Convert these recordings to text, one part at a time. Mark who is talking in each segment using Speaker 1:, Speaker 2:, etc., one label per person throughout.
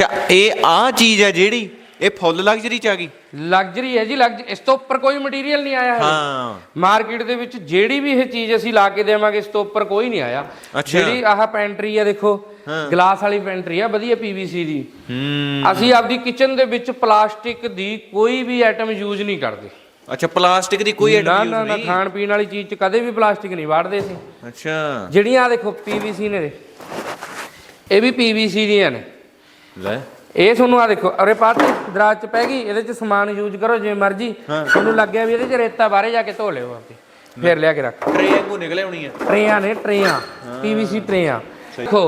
Speaker 1: ਅੱਛਾ ਇਹ ਆ ਚੀਜ਼ ਹੈ ਜਿਹੜੀ? ਇਹ ਫੁੱਲ ਲਗਜ਼ਰੀ ਚ ਆ ਗਈ?
Speaker 2: ਲਗਜ਼ਰੀ ਹੈ ਜੀ ਲਗਜ਼ਰੀ ਇਸ ਤੋਂ ਉੱਪਰ ਕੋਈ ਮਟੀਰੀਅਲ ਨਹੀਂ ਆਇਆ ਹੈ
Speaker 1: ਹਾਂ।
Speaker 2: ਮਾਰਕੀਟ ਦੇ ਵਿੱਚ ਜਿਹੜੀ ਵੀ ਇਹ ਚੀਜ਼ ਅਸੀਂ ਲਾ ਕੇ ਦੇਵਾਂਗੇ ਇਸ ਤੋਂ ਉੱਪਰ ਕੋਈ ਨਹੀਂ ਆਇਆ।
Speaker 1: ਅੱਛਾ।
Speaker 2: ਜਿਹੜੀ ਆਹ ਪੈਂਟਰੀ ਆ ਦੇਖੋ ਗਲਾਸ ਵਾਲੀ ਪੈਂਟਰੀ ਆ ਵਧੀਆ ਪੀਵੀਸੀ ਦੀ।
Speaker 1: ਹੂੰ।
Speaker 2: ਅਸੀਂ ਆਪਦੀ ਕਿਚਨ ਦੇ ਵਿੱਚ ਪਲਾਸਟਿਕ ਦੀ ਕੋਈ ਵੀ ਆਈਟਮ ਯੂਜ਼ ਨਹੀਂ ਕਰਦੇ।
Speaker 1: ਅੱਛਾ ਪਲਾਸਟਿਕ ਦੀ ਕੋਈ
Speaker 2: ਨਾ ਨਾ ਨਾ ਖਾਣ ਪੀਣ ਵਾਲੀ ਚੀਜ਼ 'ਚ ਕਦੇ ਵੀ ਪਲਾਸਟਿਕ ਨਹੀਂ ਵਾੜਦੇ ਸੀ
Speaker 1: ਅੱਛਾ।
Speaker 2: ਜਿਹੜੀਆਂ ਆ ਦੇਖੋ ਪੀਵੀਸੀ ਨੇ। ਇਹ ਵੀ ਪੀਵੀਸੀ ਦੀਆਂ ਨੇ।
Speaker 1: ਲੈ।
Speaker 2: ਇਹ ਤੁਹਾਨੂੰ ਆ ਦੇਖੋ ਅਰੇ ਪਾਤੇ ਦਰਾਜ 'ਚ ਪੈ ਗਈ ਇਹਦੇ 'ਚ ਸਮਾਨ ਯੂਜ਼ ਕਰੋ ਜਿਵੇਂ ਮਰਜ਼ੀ। ਤੁਹਾਨੂੰ ਲੱਗਿਆ ਵੀ ਇਹਦੇ 'ਚ ਰੇਤਾ ਬਾਹਰੇ ਜਾ ਕੇ ਧੋ ਲਿਓ ਆਪੇ। ਫਿਰ ਲਿਆ ਕੇ ਰੱਖ।
Speaker 1: ਟਰੇ ਵਾਂਗੂ ਨਿਕਲੇ ਹੋਣੀ ਆ
Speaker 2: ਟਰੇਆਂ ਨੇ ਟਰੇਆਂ ਪੀਵੀਸੀ ਟਰੇਆਂ। ਦੇਖੋ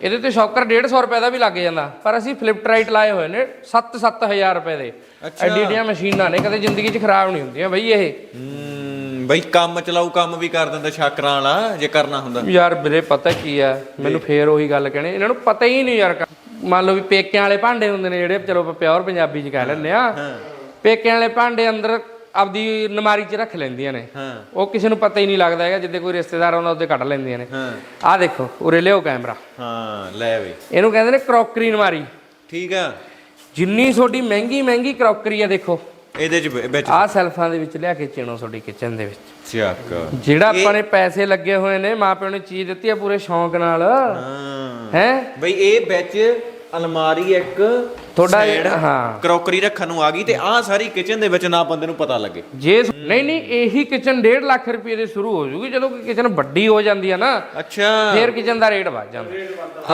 Speaker 2: ਇਹਦੇ ਤੇ ਸ਼ੌਕਰ 150 ਰੁਪਏ ਦਾ ਵੀ ਲੱਗ ਜਾਂਦਾ ਪਰ ਅਸੀਂ ਫਲਿਪਟਰਾਈਟ ਲਾਏ ਹੋਏ ਨੇ 7-7000 ਰੁਪਏ ਦੇ। ਐਡੀ ਐਡੀਆਂ ਮਸ਼ੀਨਾਂ ਨੇ ਕਦੇ ਜ਼ਿੰਦਗੀ 'ਚ ਖਰਾਬ ਨਹੀਂ ਹੁੰਦੀਆਂ ਬਈ ਇਹ।
Speaker 1: ਹੂੰ ਬਈ ਕੰਮ ਚਲਾਊ ਕੰਮ ਵੀ ਕਰ ਦਿੰਦਾ ਸ਼ਾਕਰਾਂ ਵਾਲਾ ਜੇ ਕਰਨਾ ਹੁੰਦਾ।
Speaker 2: ਯਾਰ ਵੀਰੇ ਪਤਾ ਕੀ ਆ ਮੈਨੂੰ ਫੇਰ ਉਹੀ ਗੱਲ ਕਹਿਣੀ ਇਹਨਾਂ ਨੂੰ ਪਤਾ ਹੀ ਨਹੀਂ ਯਾਰ ਮੰਨ ਲਓ ਵੀ ਪੇਕਿਆਂ ਵਾਲੇ ਭਾਂਡੇ ਹੁੰਦੇ ਨੇ ਜਿਹੜੇ ਚਲੋ ਪਿਓਰ ਪੰਜਾਬੀ 'ਚ ਕਹਿ ਲੈਂਦੇ ਆ। ਪੇਕਿਆਂ ਵਾਲੇ ਭਾਂਡੇ ਅੰਦਰ ਆਪਦੀ ਨਮਾਰੀ 'ਚ ਰੱਖ ਲੈਂਦੀਆਂ ਨੇ। ਉਹ ਕਿਸੇ ਨੂੰ ਪਤਾ ਹੀ ਨਹੀਂ ਲੱਗਦਾ ਹੈਗਾ ਜਿੱਦੇ ਕੋਈ ਰਿਸ਼ਤੇਦਾਰ ਆਉਂਦਾ ਉਹਦੇ ਕੱਢ ਲੈਂਦੀਆਂ ਨੇ। ਆਹ ਦੇਖੋ ਉਰੇ ਲਿਓ ਕੈਮਰਾ।
Speaker 1: ਹਾਂ ਲੈ ਬਈ
Speaker 2: ਇਹਨੂੰ ਕਹਿੰਦੇ ਨੇ ਕਰੋਕਰੀ ਨਮਾਰੀ
Speaker 1: ਠੀਕ ਆ।
Speaker 2: ਜਿੰਨੀ ਤੁਹਾਡੀ ਮਹਿੰਗੀ ਮਹਿੰਗੀ ਕਰੋਕਰੀ ਆ ਦੇਖੋ।
Speaker 1: ਇਹਦੇ ਚ ਵਿੱਚ।
Speaker 2: ਆਹ ਸੈਲਫਾਂ ਦੇ ਵਿੱਚ ਲਿਆ ਕੇ ਚਿਣੋ ਤੁਹਾਡੀ ਕਿਚਨ ਦੇ ਵਿੱਚ।
Speaker 1: ਚੱਕ
Speaker 2: ਜਿਹੜਾ ਆਪਾਂ ਨੇ ਪੈਸੇ ਲੱਗੇ ਹੋਏ ਨੇ ਮਾਪਿਆਂ ਨੇ ਚੀਜ਼ ਦਿੱਤੀ ਆ ਪੂਰੇ ਸ਼ੌਂਕ ਨਾਲ।
Speaker 1: ਹਾਂ।
Speaker 2: ਹੈ?
Speaker 1: ਬਈ ਇਹ ਵਿੱਚ ਅਲਮਾਰੀ ਇੱਕ
Speaker 2: ਤੁਹਾਡਾ
Speaker 1: side
Speaker 2: ਹਾਂ।
Speaker 1: ਕਰੋਕਰੀ ਰੱਖਣ ਨੂੰ ਆ ਗਈ ਤੇ ਆਹ ਸਾਰੀ ਕਿਚਨ ਦੇ ਵਿੱਚ ਨਾ ਬੰਦੇ ਨੂੰ ਪਤਾ ਲੱਗੇ।
Speaker 2: ਜੇ ਨਹੀਂ ਨਹੀਂ ਇਹੀ ਕਿਚਨ 1.5 ਲੱਖ ਰੁਪਏ ਦੇ ਸ਼ੁਰੂ ਹੋ ਜੂਗੀ। ਜਦੋਂ ਕੋਈ ਕਿਚਨ ਵੱਡੀ ਹੋ ਜਾਂਦੀ ਆ ਨਾ
Speaker 1: ਅੱਛਾ।
Speaker 2: ਫੇਰ ਕਿਚਨ ਦਾ ਰੇਟ ਵੱਧ ਜਾਂਦਾ।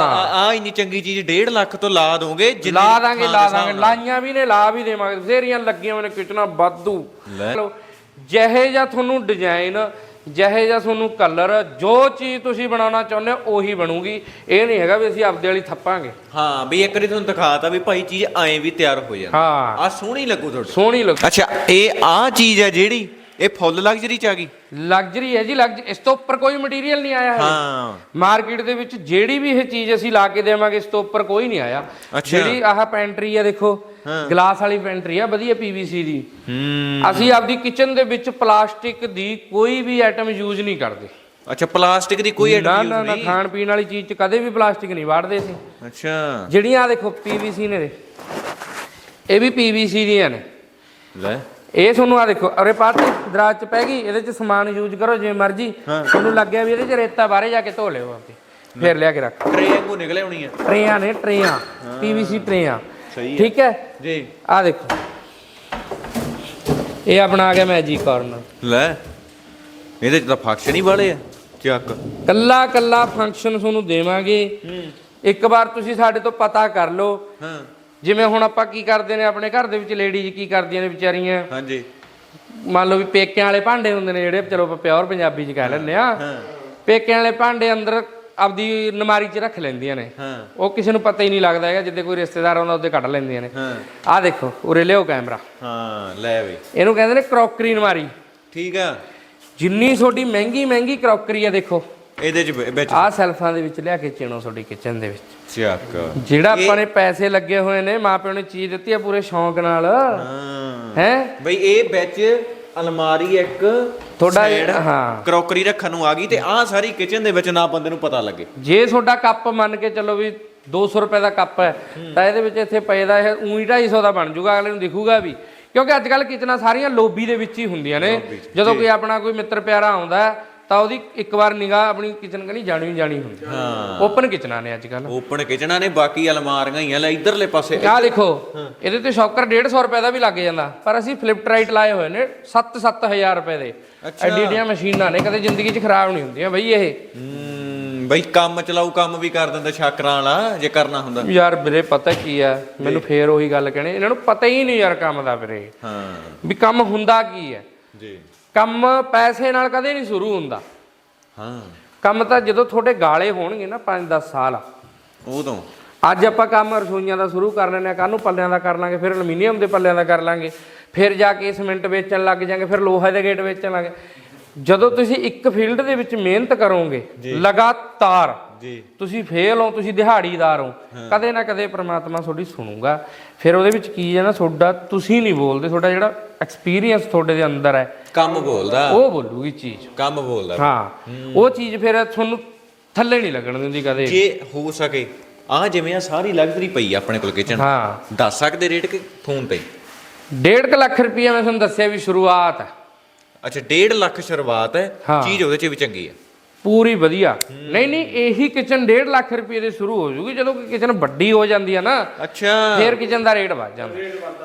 Speaker 1: ਆ ਆ ਇੰਨੀ ਚੰਗੀ ਚੀਜ਼ 1.5 ਲੱਖ ਤੋਂ ਲਾ ਦੋਗੇ ਜਿੰਨੀ
Speaker 2: ਲਾ ਦਾਂਗੇ ਲਾ
Speaker 1: ਦੇ
Speaker 2: ਦਾਂਗੇ। ਲਾਈਆਂ ਵੀ ਨੇ ਲਾ ਵੀ ਦੇਵਾਂਗੇ। ਬਥੇਰੀਆਂ ਲੱਗੀਆਂ ਹੋਈਆਂ ਨੇ ਕਿਚਨਾਂ ਵਾਧੂ।
Speaker 1: ਲੈ।
Speaker 2: ਲਓ, ਜਿਹੇ ਜਾਂ ਤੁਹਾਨੂੰ ਡਿਜ਼ਾਈਨ ਜਿਹੇ ਜਾਂ ਤੁਹਾਨੂੰ ਕਲਰ ਜੋ ਚੀਜ਼ ਤੁਸੀਂ ਬਣਾਉਣਾ ਚਾਹੁੰਦੇ ਹੋ ਉਹੀ ਬਣੂਗੀ। ਇਹ ਨਹੀਂ ਹੈਗਾ ਵੀ ਅਸੀਂ ਆਪਦੇ ਵਾਲੀ ਥੱਪਾਂਗੇ।
Speaker 1: ਹਾਂ ਵੀ ਇੱਕ ਵਾਰੀ ਤੁਹਾਨੂੰ ਦਿਖਾਤਾ ਵੀ ਭਾਈ ਚੀਜ਼ ਐਂ ਵੀ ਤਿਆਰ ਹੋ ਜਾਂਦੀ।
Speaker 2: ਹਾਂ।
Speaker 1: ਆ ਸੋਹਣੀ ਲੱਗੂ ਤੁਹਾਡੀ।
Speaker 2: ਸੋਹਣੀ ਲੱਗ।
Speaker 1: ਅੱਛਾ ਇਹ ਆ ਚੀਜ਼ ਹੈ ਜਿਹੜੀ? ਇਹ ਫੁੱਲ ਲਗਜ਼ਰੀ ਚ ਆ ਗਈ?
Speaker 2: ਲਗਜ਼ਰੀ ਹੈ ਜੀ ਲਗਜ਼ਰੀ ਇਸ ਤੋਂ ਉੱਪਰ ਕੋਈ ਮਟੀਰੀਅਲ ਨਹੀਂ ਆਇਆ ਹੈ
Speaker 1: ਹਾਂ।
Speaker 2: ਮਾਰਕੀਟ ਦੇ ਵਿੱਚ ਜਿਹੜੀ ਵੀ ਇਹ ਚੀਜ਼ ਅਸੀਂ ਲਾ ਕੇ ਦੇਵਾਂਗੇ ਇਸ ਤੋਂ ਉੱਪਰ ਕੋਈ ਨਹੀਂ ਆਇਆ।
Speaker 1: ਅੱਛਾ।
Speaker 2: ਜਿਹੜੀ ਆਹ ਪੈਂਟਰੀ ਆ ਦੇਖੋ ਗਲਾਸ ਵਾਲੀ ਪੈਂਟਰੀ ਆ ਵਧੀਆ ਪੀਵੀਸੀ ਦੀ।
Speaker 1: ਹੂੰ।
Speaker 2: ਅਸੀਂ ਆਪਦੀ ਕਿਚਨ ਦੇ ਵਿੱਚ ਪਲਾਸਟਿਕ ਦੀ ਕੋਈ ਵੀ ਆਈਟਮ ਯੂਜ਼ ਨਹੀਂ ਕਰਦੇ।
Speaker 1: ਅੱਛਾ ਪਲਾਸਟਿਕ ਦੀ ਕੋਈ
Speaker 2: ਨਾ ਨਾ ਨਾ ਖਾਣ ਪੀਣ ਵਾਲੀ ਚੀਜ਼ 'ਚ ਕਦੇ ਵੀ ਪਲਾਸਟਿਕ ਨਹੀਂ ਵਾੜਦੇ ਸੀ
Speaker 1: ਅੱਛਾ।
Speaker 2: ਜਿਹੜੀਆਂ ਆ ਦੇਖੋ ਪੀਵੀਸੀ ਨੇ। ਇਹ। ਵੀ ਪੀਵੀਸੀ ਦੀਆਂ ਨੇ।
Speaker 1: ਲੈ।
Speaker 2: ਇਹ ਤੁਹਾਨੂੰ ਆ ਦੇਖੋ ਅਰੇ ਪਾਤੇ ਦਰਾਜ 'ਚ ਪੈ ਗਈ ਇਹਦੇ 'ਚ ਸਮਾਨ ਯੂਜ਼ ਕਰੋ ਜਿਵੇਂ ਮਰਜ਼ੀ। ਤੁਹਾਨੂੰ ਲੱਗਿਆ ਵੀ ਇਹਦੇ 'ਚ ਰੇਤਾ ਬਾਹਰੇ ਜਾ ਕੇ ਧੋ ਲਿਓ ਆਪੇ। ਫਿਰ ਲਿਆ ਕੇ ਰੱਖ।
Speaker 1: ਟਰੇ ਵਾਂਗੂ ਨਿਕਲੇ ਹੋਣੀ ਆ
Speaker 2: ਟਰੇਆਂ ਨੇ ਟਰੇਆਂ ਪੀਵੀਸੀ ਟਰੇਆਂ।
Speaker 1: ਸਹੀ ਹੈ।
Speaker 2: ਠੀਕ ਹੈ?
Speaker 1: ਜੀ।
Speaker 2: ਆ ਦੇਖੋ। ਇਹ ਆਪਣਾ ਆ ਗਿਆ ਮੈਜਿਕ ਕਾਰਨਰ
Speaker 1: ਲੈ ਇਹਦੇ ਚ ਤਾਂ ਫੰਕਸ਼ਨ ਹੀ ਵਾਲੇ ਆ ਚੱਕ।
Speaker 2: ਕੱਲਾ ਕੱਲਾ ਫੰਕਸ਼ਨ ਤੁਹਾਨੂੰ ਦੇਵਾਂਗੇ। ਇੱਕ ਵਾਰ ਤੁਸੀਂ ਸਾਡੇ ਤੋਂ ਪਤਾ ਕਰ ਲਓ।
Speaker 1: ਹਾਂ।
Speaker 2: ਜਿਵੇਂ ਹੁਣ ਆਪਾਂ ਕੀ ਕਰਦੇ ਨੇ ਆਪਣੇ ਘਰ ਦੇ ਵਿੱਚ ਲੇਡੀਜ਼ ਕੀ ਕਰਦੀਆਂ ਨੇ ਵਿਚਾਰੀਆਂ?
Speaker 1: ਹਾਂਜੀ।
Speaker 2: ਮੰਨ ਲਓ ਵੀ ਪੇਕਿਆਂ ਵਾਲੇ ਭਾਂਡੇ ਹੁੰਦੇ ਨੇ ਜਿਹੜੇ ਚਲੋ ਆਪਾਂ ਪਿਓਰ ਪੰਜਾਬੀ ਚ ਕਹਿ ਲੈਂਦੇ ਆ। ਪੇਕਿਆਂ ਵਾਲੇ ਭਾਂਡੇ ਅੰਦਰ ਆਪਦੀ ਨਮਾਰੀ 'ਚ ਰੱਖ ਲੈਂਦੀਆਂ ਨੇ।
Speaker 1: ਹਾਂ।
Speaker 2: ਉਹ ਕਿਸੇ ਨੂੰ ਪਤਾ ਹੀ ਨਹੀਂ ਲੱਗਦਾ ਹੈਗਾ ਜਿੱਦੇ ਕੋਈ ਰਿਸ਼ਤੇਦਾਰ ਆਉਂਦਾ ਉਹਦੇ ਕੱਢ ਲੈਂਦੀਆਂ ਨੇ।
Speaker 1: ਹਾਂ।
Speaker 2: ਆਹ ਦੇਖੋ ਉਰੇ ਲਿਓ ਕੈਮਰਾ।
Speaker 1: ਹਾਂ ਲੈ ਬਈ
Speaker 2: ਇਹਨੂੰ ਕਹਿੰਦੇ ਨੇ ਕਰੋਕਰੀ ਨਮਾਰੀ
Speaker 1: ਠੀਕ ਆ।
Speaker 2: ਜਿੰਨੀ ਤੁਹਾਡੀ ਮਹਿੰਗੀ ਮਹਿੰਗੀ ਕਰੋਕਰੀ ਆ ਦੇਖੋ।
Speaker 1: ਇਹਦੇ ਚ ਵ- ਵਿੱਚ।
Speaker 2: ਆਹ ਸੈਲਫਾਂ ਦੇ ਵਿੱਚ ਲਿਆ ਕੇ ਚਿਣੋ ਤੁਹਾਡੀ ਕਿਚਨ ਦੇ ਵਿੱਚ।
Speaker 1: ਚੱਕ
Speaker 2: ਜਿਹੜਾ ਆਪਾਂ ਨੇ ਪੈਸੇ ਲੱਗੇ ਹੋਏ ਨੇ ਮਾਪਿਆਂ ਨੇ ਚੀਜ਼ ਦਿੱਤੀ ਆ ਪੂਰੇ ਸ਼ੌਂਕ ਨਾਲ।
Speaker 1: ਹਾਂ। ਬਈ ਇਹ ਵਿੱਚ ਅਲਮਾਰੀ ਇੱਕ
Speaker 2: ਤੁਹਾਡਾ ਹਾਂ।
Speaker 1: ਕਰੋਕਰੀ ਰੱਖਣ ਨੂੰ ਆ ਗਈ ਤੇ ਆਹ ਸਾਰੀ ਕਿਚਨ ਦੇ ਵਿੱਚ ਨਾ ਬੰਦੇ ਨੂੰ ਪਤਾ ਲੱਗੇ।
Speaker 2: ਜੇ ਤੁਹਾਡਾ ਕੱਪ ਮੰਨ ਕੇ ਚੱਲੋ ਵੀ 200 ਰੁਪਏ ਦਾ ਕੱਪ ਹੈ ਤਾਂ ਇਹਦੇ ਵਿੱਚ ਇੱਥੇ ਪਏ ਦਾ ਇਹ ਉਹੀ 250 ਦਾ ਬਣ ਜੂਗਾ ਅਗਲੇ ਨੂੰ ਦਿਖੂਗਾ ਵੀ। ਕਿਉਂਕਿ ਅੱਜ ਕੱਲ ਕਿਚਨਾਂ ਸਾਰੀਆਂ ਲੋਬੀ ਦੇ ਵਿੱਚ ਹੀ ਹੁੰਦੀਆਂ ਨੇ। ਜਦੋਂ ਕੋਈ ਆਪਣਾ ਕੋਈ ਮਿੱਤਰ ਪਿਆਰਾ ਆਉਂਦਾ ਹੈ, ਤਾਂ ਉਹਦੀ ਇੱਕ ਵਾਰ ਨਿਗਾਹ ਆਪਣੀ ਕਿਚਨ ਕਨੀ ਜਾਣੀ ਹੀ ਜਾਣੀ ਹੁੰਦੀ।
Speaker 1: ਹਾਂ।
Speaker 2: ਓਪਨ ਕਿਚਨਾਂ ਨੇ ਅੱਜ ਕੱਲ
Speaker 1: ਓਪਨ ਕਿਚਨਾਂ ਨੇ ਬਾਕੀ ਅਲਮਾਰੀਆਂ ਹੀ ਆ ਲੈ ਇਧਰਲੇ ਪਾਸੇ।
Speaker 2: ਆਹ ਦੇਖੋ ਇਹਦੇ ਤੇ ਸ਼ੌਕਰ 150 ਰੁਪਏ ਦਾ ਵੀ ਲੱਗ ਜਾਂਦਾ। ਪਰ ਅਸੀਂ ਫਲਿਪਟਰਾਈਟ ਲਾਏ ਹੋਏ ਨੇ 7-7000 ਰੁਪਏ ਦੇ। ਐਡੀ ਐਡੀਆਂ ਮਸ਼ੀਨਾਂ ਨੇ ਕਦੇ ਜ਼ਿੰਦਗੀ 'ਚ ਖਰਾਬ ਨਹੀਂ ਹੁੰਦੀਆਂ ਬਈ ਇਹ।
Speaker 1: ਬਈ ਕੰਮ ਚਲਾਊ ਕੰਮ ਵੀ ਕਰ ਦਿੰਦਾ ਸ਼ਾਕਰਾਂ ਵਾਲਾ ਜੇ ਕਰਨਾ ਹੁੰਦਾ।
Speaker 2: ਯਾਰ ਵੀਰੇ ਪਤਾ ਕੀ ਆ? ਮੈਨੂੰ ਫੇਰ ਉਹੀ ਗੱਲ ਕਹਿਣੀ ਇਹਨਾਂ ਨੂੰ ਪਤਾ ਹੀ ਨਹੀਂ ਯਾਰ ਕੰਮ ਦਾ ਵੀਰੇ।
Speaker 1: ਹਾਂ।
Speaker 2: ਵੀ ਕੰਮ ਹੁੰਦਾ ਕੀ ਹੈ
Speaker 1: ਜੀ।
Speaker 2: ਕੰਮ ਪੈਸੇ ਨਾਲ ਕਦੇ ਨਹੀਂ ਸ਼ੁਰੂ ਹੁੰਦਾ।
Speaker 1: ਹਾਂ।
Speaker 2: ਕੰਮ ਤਾਂ ਜਦੋਂ ਤੁਹਾਡੇ ਗਾਲੇ ਹੋਣਗੇ ਨਾ 5-10 ਸਾਲ।
Speaker 1: ਉਦੋਂ।
Speaker 2: ਅੱਜ ਆਪਾਂ ਕੰਮ ਰਸੋਈਆਂ ਦਾ ਸ਼ੁਰੂ ਕਰ ਲੈਂਦੇ ਆ ਕੱਲ ਨੂੰ ਪੱਲਿਆਂ ਦਾ ਕਰ ਲਾਂਗੇ ਫਿਰ ਐਲੂਮੀਨੀਅਮ ਦੇ ਪੱਲਿਆਂ ਦਾ ਕਰ ਲਾਂਗੇ ਫਿਰ ਜਾ ਕੇ ਸੀਮੈਂਟ ਵੇਚਣ ਲੱਗ ਜਾਾਂਗੇ ਫਿਰ ਲੋਹਾ ਦੇ ਗੇਟ ਵੇਚਣ ਲੱਗ ਜਦੋਂ ਤੁਸੀਂ ਇੱਕ ਫੀਲਡ ਦੇ ਵਿੱਚ ਮਿਹਨਤ ਕਰੋਗੇ ਲਗਾਤਾਰ
Speaker 1: ਜੀ।
Speaker 2: ਤੁਸੀਂ ਫੇਲ ਹੋ ਤੁਸੀਂ ਦਿਹਾੜੀਦਾਰ ਹੋ ਕਦੇ ਨਾ ਕਦੇ ਪ੍ਰਮਾਤਮਾ ਤੁਹਾਡੀ ਸੁਣੂਗਾ। ਫਿਰ ਉਹਦੇ ਵਿੱਚ ਕੀ ਹੈ ਨਾ ਤੁਹਾਡਾ ਤੁਸੀਂ ਨਹੀਂ ਬੋਲਦੇ ਤੁਹਾਡਾ ਜਿਹੜਾ ਐਕਸਪੀਰੀਅੰਸ ਤੁਹਾਡੇ ਦੇ ਅੰਦਰ ਹੈ
Speaker 1: ਕੰਮ ਬੋਲਦਾ।
Speaker 2: ਉਹ ਬੋਲੂਗੀ ਚੀਜ਼।
Speaker 1: ਕੰਮ ਬੋਲਦਾ।
Speaker 2: ਹਾਂ ਉਹ ਚੀਜ਼ ਫਿਰ ਤੁਹਾਨੂੰ ਥੱਲੇ ਨਹੀਂ ਲੱਗਣ ਦਿੰਦੀ ਕਦੇ।
Speaker 1: ਜੇ ਹੋ ਸਕੇ ਆ ਜਿਵੇਂ ਆ ਸਾਰੀ ਲਗਜ਼ਰੀ ਪਈ ਆਪਣੇ ਕੋਲ ਕਿਚਨ
Speaker 2: ਹਾਂ।
Speaker 1: ਦੱਸ ਸਕਦੇ ਰੇਟ ਕਿ ਫੋਨ ਤੇ?
Speaker 2: ਡੇਢ ਕੁ ਲੱਖ ਰੁਪਈਆ ਮੈਂ ਤੁਹਾਨੂੰ ਦੱਸਿਆ ਵੀ ਸ਼ੁਰੂਆਤ ਹੈ।
Speaker 1: ਅੱਛਾ 1.5 ਲੱਖ ਸ਼ੁਰੂਆਤ ਹਾਂ। ਚੀਜ਼ ਉਹਦੇ ਚ ਵੀ ਚੰਗੀ ਹੈ।
Speaker 2: ਪੂਰੀ ਵਧੀਆ। ਨਹੀਂ ਨਹੀਂ ਇਹੀ ਕਿਚਨ 1.5 ਲੱਖ ਰੁਪਏ ਦੇ ਸ਼ੁਰੂ ਹੋ ਜੂਗੀ ਜਦੋਂ ਕਿ ਕਿਚਨ ਵੱਡੀ ਹੋ ਜਾਂਦੀ ਹੈ ਨਾ
Speaker 1: ਅੱਛਾ।
Speaker 2: ਫੇਰ ਕਿਚਨ ਦਾ ਰੇਟ ਵੱਧ ਜਾਂਦਾ।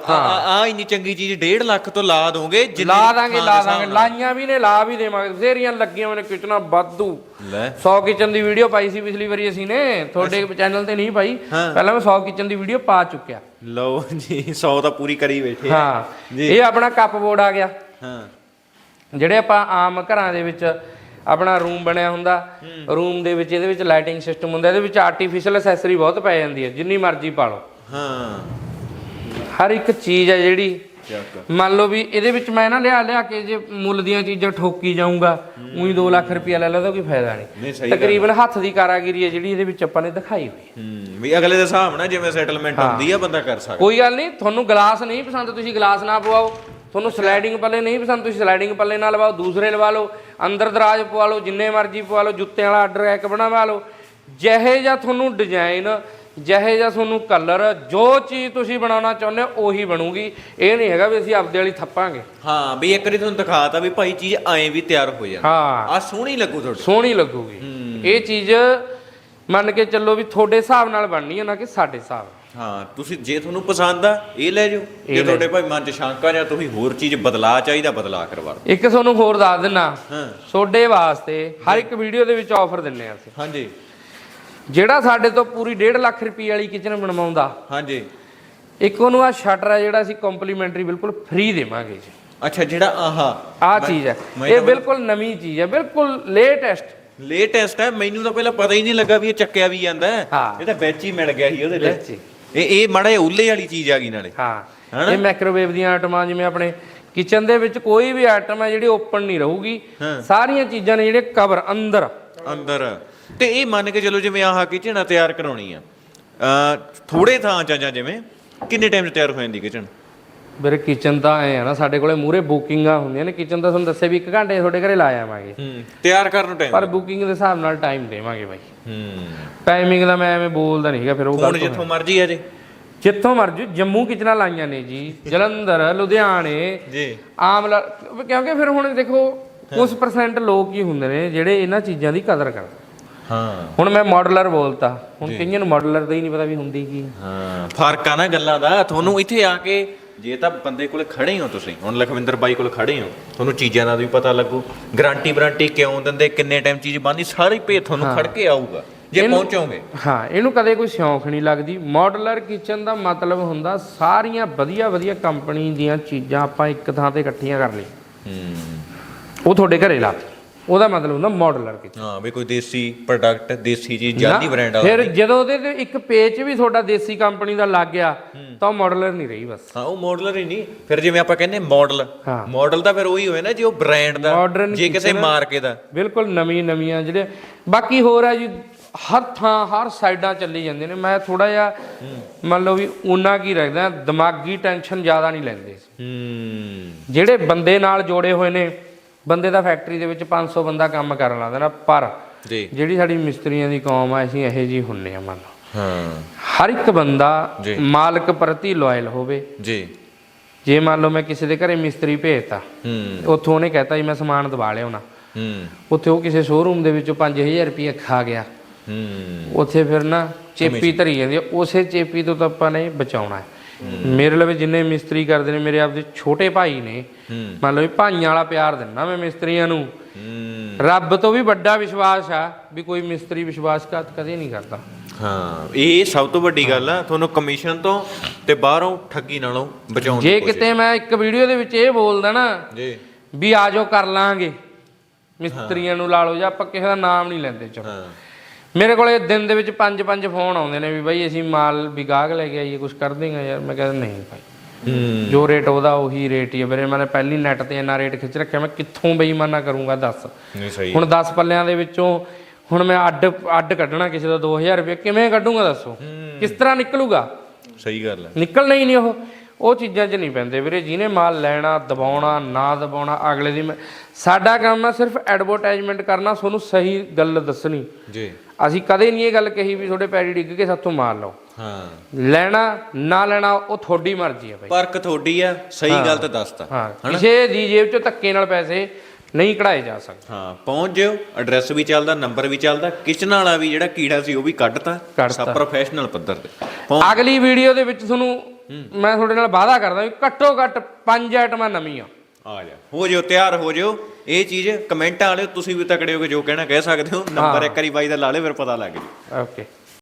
Speaker 1: ਹਾਂ। ਆ ਇੰਨੀ ਚੰਗੀ ਚੀਜ਼ 1.5 ਲੱਖ ਤੋਂ ਲਾ ਦੋਗੇ
Speaker 2: ਲਾ ਦਾਂਗੇ ਲਾ ਦਾਂਗੇ। ਲਾਈਆਂ ਵੀ ਨੇ ਲਾ ਵੀ ਦੇਵਾਂਗੇ। ਬਥੇਰੀਆਂ ਲੱਗੀਆਂ ਹੋਏ ਨੇ ਕਿਚਨਾਂ ਵਾਧੂ।
Speaker 1: ਲੈ।
Speaker 2: 100 ਕਿਚਨ ਦੀ ਵੀਡੀਓ ਪਾਈ ਸੀ ਪਿਛਲੀ ਵਾਰੀ ਅਸੀਂ ਨੇ ਤੁਹਾਡੇ ਚੈਨਲ ਤੇ ਨਹੀਂ ਪਾਈ। ਪਹਿਲਾਂ ਮੈਂ 100 ਕਿਚਨ ਦੀ ਵੀਡੀਓ ਪਾ ਚੁੱਕਿਆ।
Speaker 1: ਲਓ ਜੀ 100 ਤਾਂ ਪੂਰੀ ਕਰੀ ਬੈਠੇ।
Speaker 2: ਹਾਂ।
Speaker 1: ਜੀ।
Speaker 2: ਇਹ ਆਪਣਾ ਕੱਪ ਬੋਰਡ ਆ ਗਿਆ।
Speaker 1: ਹਾਂ।
Speaker 2: ਜਿਹੜੇ ਆਪਾਂ ਆਮ ਘਰਾਂ ਦੇ ਵਿੱਚ ਆਪਣਾ ਰੂਮ ਬਣਿਆ ਹੁੰਦਾ। ਰੂਮ ਦੇ ਵਿੱਚ ਇਹਦੇ ਵਿੱਚ ਲਾਈਟਿੰਗ ਸਿਸਟਮ ਹੁੰਦਾ। ਇਹਦੇ ਵਿੱਚ ਆਰਟੀਫੀਸ਼ੀਅਲ ਅਸੈਸਰੀ ਬਹੁਤ ਪੈ ਜਾਂਦੀ ਹੈ ਜਿੰਨੀ ਮਰਜ਼ੀ ਪਾ ਲਓ।
Speaker 1: ਹਾਂ।
Speaker 2: ਹਰ ਇੱਕ ਚੀਜ਼ ਹੈ ਜਿਹੜੀ ਮੰਨ ਲਓ ਵੀ ਇਹਦੇ ਵਿੱਚ ਮੈਂ ਨਾ ਲਿਆ ਲਿਆ ਕੇ ਜੇ ਮੁੱਲ ਦੀਆਂ ਚੀਜ਼ਾਂ ਠੋਕੀ ਜਾਊਂਗਾ ਉਹੀ 2 ਲੱਖ ਰੁਪਇਆ ਲੈ ਲਾ ਤਾਂ ਕੋਈ ਫਾਇਦਾ
Speaker 1: ਨਹੀਂ,
Speaker 2: ਤਕਰੀਬਨ ਹੱਥ ਦੀ ਕਾਰਾਗਰੀ ਹੈ ਜਿਹੜੀ ਇਹਦੇ ਵਿੱਚ ਆਪਾਂ ਨੇ ਦਿਖਾਈ ਹੋਈ ਹੈ।
Speaker 1: ਵੀ ਅਗਲੇ ਦੇ ਹਿਸਾਬ ਨਾਲ ਜਿਵੇਂ ਸੈਟਲਮੈਂਟ ਹੁੰਦੀ ਆ ਬੰਦਾ ਕਰ ਸਕਦਾ।
Speaker 2: ਕੋਈ ਗੱਲ ਨਹੀਂ ਤੁਹਾਨੂੰ ਗਲਾਸ ਨਹੀਂ ਪਸੰਦ ਤੁਸੀਂ ਗਲਾਸ ਨਾ ਪਵਾਓ। ਤੁਹਾਨੂੰ ਸਲਾਈਡਿੰਗ ਪੱਲੇ ਨਹੀਂ ਪਸੰਦ ਤੁਸੀਂ ਸਲਾਈਡਿੰਗ ਪੱਲੇ ਨਾਲ ਲਵਾਓ ਦੂਸਰੇ ਲਵਾ ਲਓ। ਅੰਦਰ ਦਰਾਜ ਪਵਾ ਲਓ ਜਿੰਨੇ ਮਰਜ਼ੀ ਪਵਾ ਲਓ ਜੁੱਤਿਆਂ ਵਾਲਾ ਆਰਡਰ ਇੱਕ ਬਣਵਾ ਲਓ। ਜਿਹੇ ਜਾਂ ਤੁਹਾਨੂੰ ਡਿਜ਼ਾਈਨ ਜਿਹੇ ਜਾਂ ਤੁਹਾਨੂੰ ਕਲਰ ਜੋ ਚੀਜ਼ ਤੁਸੀਂ ਬਣਾਉਣਾ ਚਾਹੁੰਦੇ ਹੋ ਉਹੀ ਬਣੂਗੀ। ਇਹ ਨਹੀਂ ਹੈਗਾ ਵੀ ਅਸੀਂ ਆਪਦੇ ਵਾਲੀ ਥੱਪਾਂਗੇ।
Speaker 1: ਹਾਂ ਵੀ ਇੱਕ ਵਾਰੀ ਤੁਹਾਨੂੰ ਦਿਖਾਤਾ ਵੀ ਭਾਈ ਚੀਜ਼ ਐਂ ਵੀ ਤਿਆਰ ਹੋ ਜਾਂਦੀ।
Speaker 2: ਹਾਂ।
Speaker 1: ਆ ਸੋਹਣੀ ਲੱਗੂ ਤੁਹਾਡੇ।
Speaker 2: ਸੋਹਣੀ ਲੱਗੂਗੀ। ਇਹ ਚੀਜ਼ ਮੰਨ ਕੇ ਚੱਲੋ ਵੀ ਤੁਹਾਡੇ ਹਿਸਾਬ ਨਾਲ ਬਣਨੀ ਹੈ ਨਾ ਕਿ ਸਾਡੇ ਹਿਸਾਬ।
Speaker 1: ਹਾਂ ਤੁਸੀਂ ਜੇ ਤੁਹਾਨੂੰ ਪਸੰਦ ਆ ਇਹ ਲੈ ਜਾਓ। ਜੇ ਤੁਹਾਡੇ ਭਾਈ ਮਨ ਚ ਸ਼ੰਕਾ ਜਾਂ ਤੁਸੀਂ ਹੋਰ ਚੀਜ਼ ਬਦਲਾ ਚਾਹੀਦਾ ਬਦਲਾ ਕਰਵਾ ਲਓ
Speaker 2: ਇੱਕ ਤੁਹਾਨੂੰ ਹੋਰ ਦੱਸ ਦਿੰਨਾ।
Speaker 1: ਹਾਂ।
Speaker 2: ਤੁਹਾਡੇ ਵਾਸਤੇ ਹਰ ਇੱਕ ਵੀਡੀਓ ਦੇ ਵਿੱਚ ਆਫਰ ਦਿੰਨੇ ਆ ਅਸੀਂ।
Speaker 1: ਹਾਂਜੀ।
Speaker 2: ਜਿਹੜਾ ਸਾਡੇ ਤੋਂ ਪੂਰੀ 1.5 ਲੱਖ ਰੁਪਏ ਵਾਲੀ ਕਿਚਨ ਬਣਵਾਉਂਦਾ
Speaker 1: ਹਾਂਜੀ।
Speaker 2: ਇੱਕ ਉਹਨੂੰ ਆ ਸ਼ਟਰ ਹੈ ਜਿਹੜਾ ਅਸੀਂ ਕੰਪਲੀਮੈਂਟਰੀ ਬਿਲਕੁਲ ਫ੍ਰੀ ਦੇਵਾਂਗੇ ਜੀ।
Speaker 1: ਅੱਛਾ ਜਿਹੜਾ ਆਹਾ
Speaker 2: ਆਹ ਚੀਜ਼ ਹੈ ਇਹ ਬਿਲਕੁਲ ਨਵੀਂ ਚੀਜ਼ ਹੈ ਬਿਲਕੁਲ ਲੇਟੈਸਟ
Speaker 1: ਲੇਟੈਸਟ ਹੈ ਮੈਨੂੰ ਤਾਂ ਪਹਿਲਾਂ ਪਤਾ ਹੀ ਨਹੀਂ ਲੱਗਾ ਵੀ ਇਹ ਚੱਕਿਆ ਵੀ ਜਾਂਦਾ। ਹੈ। ਇਹ ਤਾਂ ਵਿੱਚ ਹੀ ਮਿਲ ਗਿਆ ਸੀ ਉਹਦੇ। ਲਈ। ਇਹ ਇਹ ਮਾੜਾ ਜਿਹਾ ਉੱਲੇ ਵਾਲੀ ਚੀਜ਼ ਆ ਗਈ ਨਾਲੇ।
Speaker 2: ਹਾਂ? ਇਹ ਮਾਈਕ੍ਰੋਵੇਵ ਦੀਆਂ ਆਈਟਮਾਂ ਜਿਵੇਂ ਆਪਣੇ ਕਿਚਨ ਦੇ ਵਿੱਚ ਕੋਈ ਵੀ ਆਈਟਮ ਹੈ ਜਿਹੜੀ ਓਪਨ ਨਹੀਂ ਰਹੂਗੀ। ਸਾਰੀਆਂ ਚੀਜ਼ਾਂ ਨੇ ਜਿਹੜੇ ਕਵਰ ਅੰਦਰ।
Speaker 1: ਅੰਦਰ। ਤੇ ਇਹ ਮੰਨ ਕੇ ਚਲੋ ਜਿਵੇਂ ਆਹ ਕਿਚਨ ਤਿਆਰ ਕਰਾਉਣੀ ਆ। ਥੋੜੇ ਥਾਂ ਚ ਜਾਂ ਜਿਵੇਂ ਕਿੰਨੇ ਟਾਈਮ ਚ ਤਿਆਰ ਹੋ ਜਾਂਦੀ ਕਿਚਨ
Speaker 2: ਵੀਰੇ ਕਿਚਨ ਤਾਂ ਐ ਆ ਨਾ ਸਾਡੇ ਕੋਲੇ ਮੂਰੇ ਬੁਕਿੰਗਾਂ ਹੁੰਦੀਆਂ ਨੇ ਕਿਚਨ ਦਾ ਤੁਹਾਨੂੰ ਦੱਸਿਆ ਵੀ 1 ਘੰਟੇ ਤੁਹਾਡੇ ਘਰੇ ਲਾ ਆਵਾਂਗੇ।
Speaker 1: ਹੂੰ ਤਿਆਰ ਕਰਨ ਨੂੰ ਟਾਈਮ
Speaker 2: ਪਰ ਬੁਕਿੰਗ ਦੇ ਹਿਸਾਬ ਨਾਲ ਟਾਈਮ ਦੇਵਾਂਗੇ ਬਾਈ।
Speaker 1: ਹੂੰ।
Speaker 2: ਟਾਈਮਿੰਗ ਦਾ ਮੈਂ ਐਵੇਂ ਬੋਲਦਾ ਨਹੀਂ ਹੈਗਾ ਫਿਰ ਉਹ ਗੱਲ
Speaker 1: ਜਿੱਥੋਂ ਮਰਜ਼ੀ ਆ ਜੇ।
Speaker 2: ਜਿੱਥੋਂ ਮਰਜ਼ੀ ਜੰਮੂ ਕਿਚਨਾਂ ਲਾਈਆਂ ਨੇ ਜੀ ਜਲੰਧਰ ਲੁਧਿਆਣੇ
Speaker 1: ਜੀ।
Speaker 2: ਆਮਲਾ ਕਿਉਂਕਿ ਫਿਰ ਹੁਣ ਦੇਖੋ ਕੁਝ ਪਰਸੈਂਟ ਲੋਕ ਹੀ ਹੁੰਦੇ ਨੇ ਜਿਹੜੇ ਇਹਨਾਂ ਚੀਜ਼ਾਂ ਦੀ ਕਦਰ ਕਰਦੇ।
Speaker 1: ਹਾਂ।
Speaker 2: ਹੁਣ ਮੈਂ ਮਾਡਲਰ ਬੋਲਤਾ ਹੁਣ ਕਈਆਂ ਨੂੰ ਮਾਡਲਰ ਦਾ ਹੀ ਨਹੀਂ ਪਤਾ ਵੀ ਹੁੰਦੀ ਕੀ।
Speaker 1: ਹਾਂ ਫ਼ਰਕ ਆ ਨਾ ਗੱਲਾਂ ਦਾ ਤੁਹਾਨੂੰ ਇੱਥੇ ਆ ਕੇ ਜੇ ਤਾਂ ਬੰਦੇ ਕੋਲੇ ਖੜੇ ਹੋ ਤੁਸੀਂ ਹੁਣ ਲਖਵਿੰਦਰ ਬਾਈ ਕੋਲ ਖੜੇ ਹੋ ਤੁਹਾਨੂੰ ਚੀਜ਼ਾਂ ਦਾ ਵੀ ਪਤਾ ਲੱਗੂ ਗਾਰੰਟੀ ਵਾਰੰਟੀ ਕਿਉਂ ਦਿੰਦੇ ਕਿੰਨੇ ਟਾਈਮ ਚੀਜ਼ ਬੰਦੀ ਸਾਰੀ ਭੇਤ ਤੁਹਾਨੂੰ ਖੜ ਕੇ ਆਊਗਾ ਜੇ ਪਹੁੰਚੋਗੇ।
Speaker 2: ਹਾਂ ਇਹਨੂੰ ਕਦੇ ਕੋਈ ਸ਼ੌਂਕ ਨਹੀਂ ਲੱਗਦੀ ਮਾਡਲਰ ਕਿਚਨ ਦਾ ਮਤਲਬ ਹੁੰਦਾ ਸਾਰੀਆਂ ਵਧੀਆ ਵਧੀਆ ਕੰਪਨੀ ਦੀਆਂ ਚੀਜ਼ਾਂ ਆਪਾਂ ਇੱਕ ਥਾਂ ਤੇ ਇਕੱਠੀਆਂ ਕਰ ਲਈ
Speaker 1: ਹੂੰ।
Speaker 2: ਉਹ ਤੁਹਾਡੇ ਘਰੇ ਲਾ ਦਿੱਤੀ। ਉਹਦਾ ਮਤਲਬ ਹੁੰਦਾ ਮਾਡਲਰ ਕਿਚਨ
Speaker 1: ਹਾਂ ਵੀ ਕੋਈ ਦੇਸੀ ਪ੍ਰੋਡਕਟ ਦੇਸੀ ਚੀਜ਼ ਜਾਨੀ ਬ੍ਰਾਂਡ ਆ
Speaker 2: ਫਿਰ ਜਦੋਂ ਉਹਦੇ ਤੇ ਇੱਕ ਪੇਜ ਵੀ ਤੁਹਾਡਾ ਦੇਸੀ ਕੰਪਨੀ ਦਾ ਲੱਗ ਗਿਆ ਤਾਂ ਉਹ ਮਾਡਲਰ ਨਹੀਂ ਰਹੀ ਬਸ।
Speaker 1: ਹਾਂ ਉਹ ਮਾਡਲਰ ਹੀ ਨਹੀਂ। ਫਿਰ ਜਿਵੇਂ ਆਪਾਂ ਕਹਿੰਦੇ ਮਾਡਲ। ਮਾਡਲ ਤਾਂ ਫਿਰ ਉਹੀ ਹੋਏ ਨਾ ਜੇ ਉਹ ਬ੍ਰਾਂਡ ਦਾ ਜੇ ਕਿਸੇ ਮਾਰਕੇ ਦਾ।
Speaker 2: ਬਿਲਕੁਲ ਨਵੀਂ ਨਵੀਆਂ ਜਿਹੜੇ ਬਾਕੀ ਹੋਰ ਹੈ ਜੀ ਹਰ ਥਾਂ ਹਰ ਸਾਈਡਾਂ ਚੱਲੀ ਜਾਂਦੇ ਨੇ। ਮੈਂ ਥੋੜਾ ਜਿਹਾ ਮੰਨ ਲਓ ਵੀ ਉਹਨਾਂ ਕੀ ਰੱਖਦਾ ਦਿਮਾਗੀ ਟੈਨਸ਼ਨ ਜ਼ਿਆਦਾ ਨਹੀਂ ਲੈਂਦੇ।
Speaker 1: ਹੂੰ।
Speaker 2: ਜਿਹੜੇ ਬੰਦੇ ਨਾਲ ਜੋੜੇ ਹੋਏ ਨੇ ਬੰਦੇ ਦਾ ਫੈਕਟਰੀ ਦੇ ਵਿੱਚ 500 ਬੰਦਾ ਕੰਮ ਕਰਨ ਲੱਗਦਾ ਨਾ ਪਰ
Speaker 1: ਜੀ।
Speaker 2: ਜਿਹੜੀ ਸਾਡੀ ਮਿਸਤਰੀਆਂ ਦੀ ਕੌਮ ਆ ਅਸੀਂ ਇਹੋ ਜੀ ਹੁੰਨੇ ਆ ਮੰਨ ਲਓ।
Speaker 1: ਹਾਂ।
Speaker 2: ਹਰ ਇੱਕ ਬੰਦਾ। ਮਾਲਕ ਪ੍ਰਤੀ ਲਾਇਲ ਹੋਵੇ।
Speaker 1: ਜੀ।
Speaker 2: ਜੇ ਮੰਨ ਲਓ ਮੈਂ ਕਿਸੇ ਦੇ ਘਰੇ ਮਿਸਤਰੀ ਭੇਜਤਾ
Speaker 1: ਹੂੰ।
Speaker 2: ਉੱਥੋਂ ਉਹਨੇ ਕਹਿਤਾ ਜੀ ਮੈਂ ਸਮਾਨ ਦਵਾ ਲਿਆਉਣਾ
Speaker 1: ਹੂੰ।
Speaker 2: ਉੱਥੇ ਉਹ ਕਿਸੇ ਸ਼ੋਰੂਮ ਦੇ ਵਿੱਚੋਂ 5000 ਰੁਪਏ ਖਾ ਗਿਆ।
Speaker 1: ਹੂੰ।
Speaker 2: ਉੱਥੇ ਫਿਰ ਨਾ ਚੇਪੀ ਧਰੀ ਜਾਂਦੀ। ਉਸੇ ਚੇਪੀ ਤੋਂ ਤਾਂ ਆਪਾਂ ਨੇ ਬਚਾਉਣਾ ਹੈ। ਮੇਰੇ ਲਵੇ ਜਿੰਨੇ ਮਿਸਤਰੀ ਕਰਦੇ ਨੇ ਮੇਰੇ ਆਪਦੇ ਛੋਟੇ ਭਾਈ ਨੇ। ਮੰਨ ਲਓ ਭਾਈਆਂ ਵਾਲਾ ਪਿਆਰ ਦਿੰਦਾ ਮੈਂ ਮਿਸਤਰੀਆਂ ਨੂੰ। ਰੱਬ ਤੋਂ ਵੀ ਵੱਡਾ ਵਿਸ਼ਵਾਸ ਆ ਵੀ ਕੋਈ ਮਿਸਤਰੀ ਵਿਸ਼ਵਾਸਘਾਤ ਕਦੇ ਨਹੀਂ ਕਰਦਾ।
Speaker 1: ਹਾਂ ਇਹ ਸਭ ਤੋਂ ਵੱਡੀ ਗੱਲ ਆ ਤੁਹਾਨੂੰ ਕਮਿਸ਼ਨ ਤੋਂ ਤੇ ਬਾਹਰੋਂ ਠੱਗੀ ਨਾਲੋਂ ਬਚਾਉਣ ਦੀ
Speaker 2: ਜੇ। ਕਿਤੇ ਮੈਂ ਇੱਕ ਵੀਡੀਓ ਦੇ ਵਿੱਚ ਇਹ ਬੋਲਦਾ ਨਾ
Speaker 1: ਜੀ।
Speaker 2: ਵੀ ਆਜੋ ਕਰ ਲਾਂਗੇ। ਮਿਸਤਰੀਆਂ ਨੂੰ ਲਾ ਲਓ ਜਾਂ ਆਪਾਂ ਕਿਸੇ ਦਾ ਨਾਮ ਨਹੀਂ ਲੈਂਦੇ ਚਲੋ।
Speaker 1: ਹਾਂ।
Speaker 2: ਮੇਰੇ ਕੋਲੇ ਦਿਨ ਦੇ ਵਿੱਚ ਪੰਜ ਪੰਜ ਫੋਨ ਆਉਂਦੇ ਨੇ ਵੀ ਬਾਈ ਅਸੀਂ ਮਾਲ ਵੀ ਗਾਹਕ ਲੈ ਕੇ ਆਈਏ ਕੁਝ ਕਰ ਦੇਗਾ ਯਾਰ। ਮੈਂ ਕਹਿੰਦਾ ਨਹੀਂ ਭਾਈ। ਜੋ ਰੇਟ ਉਹਦਾ ਉਹੀ ਰੇਟ ਹੀ ਹੈ ਵੀਰੇ ਮੈਂ ਪਹਿਲੀ ਨੈਟ ਤੇ ਇੰਨਾ ਰੇਟ ਖਿੱਚ ਰੱਖਿਆ ਮੈਂ ਕਿੱਥੋਂ ਬੇਈਮਾਨਾ ਕਰੂੰਗਾ ਦੱਸ।
Speaker 1: ਨਹੀਂ ਸਹੀ।
Speaker 2: ਹੁਣ 10 ਪੱਲਿਆਂ ਦੇ ਵਿੱਚੋਂ ਹੁਣ ਮੈਂ ਅੱਡ ਅੱਡ ਕੱਢਣਾ ਕਿਸੇ ਦਾ 2000 ਰੁਪਏ ਕਿਵੇਂ ਕੱਢੂੰਗਾ ਦੱਸੋ? ਕਿਸ ਤਰ੍ਹਾਂ ਨਿਕਲੂਗਾ?
Speaker 1: ਸਹੀ ਗੱਲ ਹੈ।
Speaker 2: ਨਿਕਲਣਾ ਹੀ ਨਹੀਂ ਉਹ। ਉਹ ਚੀਜ਼ਾਂ 'ਚ ਨਹੀਂ ਪੈਂਦੇ ਵੀਰੇ ਜਿਹਨੇ ਮਾਲ ਲੈਣਾ ਦਬਾਉਣਾ ਨਾ ਦਬਾਉਣਾ ਅਗਲੇ ਦੀ ਸਾਡਾ ਕੰਮ ਹੈ ਸਿਰਫ ਐਡਵਰਟਾਈਜ਼ਮੈਂਟ ਕਰਨਾ ਤੁਹਾਨੂੰ ਸਹੀ ਗੱਲ ਦੱਸਣੀ।
Speaker 1: ਜੀ।
Speaker 2: ਅਸੀਂ ਕਦੇ ਨਹੀਂ ਇਹ ਗੱਲ ਕਹੀ ਵੀ ਤੁਹਾਡੇ ਪੈਰੀ ਡਿੱਗ ਕੇ ਸਾਥੋਂ ਮਾਰ ਲਓ।
Speaker 1: ਹਾਂ।
Speaker 2: ਲੈਣਾ ਨਾ ਲੈਣਾ ਉਹ ਤੁਹਾਡੀ ਮਰਜ਼ੀ ਹੈ ਬਾਈ।
Speaker 1: ਪਰਖ ਤੁਹਾਡੀ ਆ ਸਹੀ ਗੱਲ ਤੇ ਦੱਸਤਾ
Speaker 2: ਹਾਂ ਕਿਸੇ ਦੀ ਜੇਬ ਚੋਂ ਧੱਕੇ ਨਾਲ ਪੈਸੇ ਨਹੀਂ ਕਢਾਏ ਜਾ ਸਕਦੇ।
Speaker 1: ਹਾਂ ਪਹੁੰਚ ਜਿਓ ਐਡਰੈਸ ਵੀ ਚੱਲਦਾ ਨੰਬਰ ਵੀ ਚੱਲਦਾ ਕਿਚਨ ਵਾਲਾ ਵੀ ਜਿਹੜਾ ਕੀੜਾ ਸੀ ਉਹ ਵੀ ਕੱਢਤਾ। ਸਭ ਪ੍ਰੋਫੈਸ਼ਨਲ ਪੱਧਰ ਤੇ।
Speaker 2: ਅਗਲੀ ਵੀਡੀਓ ਦੇ ਵਿੱਚ ਤੁਹਾਨੂੰ ਮੈਂ ਤੁਹਾਡੇ ਨਾਲ ਵਾਅਦਾ ਕਰਦਾ ਵੀ ਘੱਟੋ ਘੱਟ ਪੰਜ ਆਈਟਮਾਂ ਨਵੀਆਂ।
Speaker 1: ਆ ਜਾ। ਹੋ ਜਿਓ ਤਿਆਰ ਹੋ ਜਿਓ। ਇਹ ਚੀਜ਼ ਕਮੈਂਟਾਂ ਵਾਲਿਓ ਤੁਸੀਂ ਵੀ ਤਕੜੇ ਹੋ ਕੇ ਜੋ ਕਹਿਣਾ ਕਹਿ ਸਕਦੇ ਹੋ। ਨੰਬਰ ਇੱਕ ਵਾਰੀ ਬਾਈ ਦਾ ਲਾ ਲਿਓ ਫਿਰ ਪਤਾ ਲੱਗ ਜੂ।
Speaker 2: ਓਕੇ।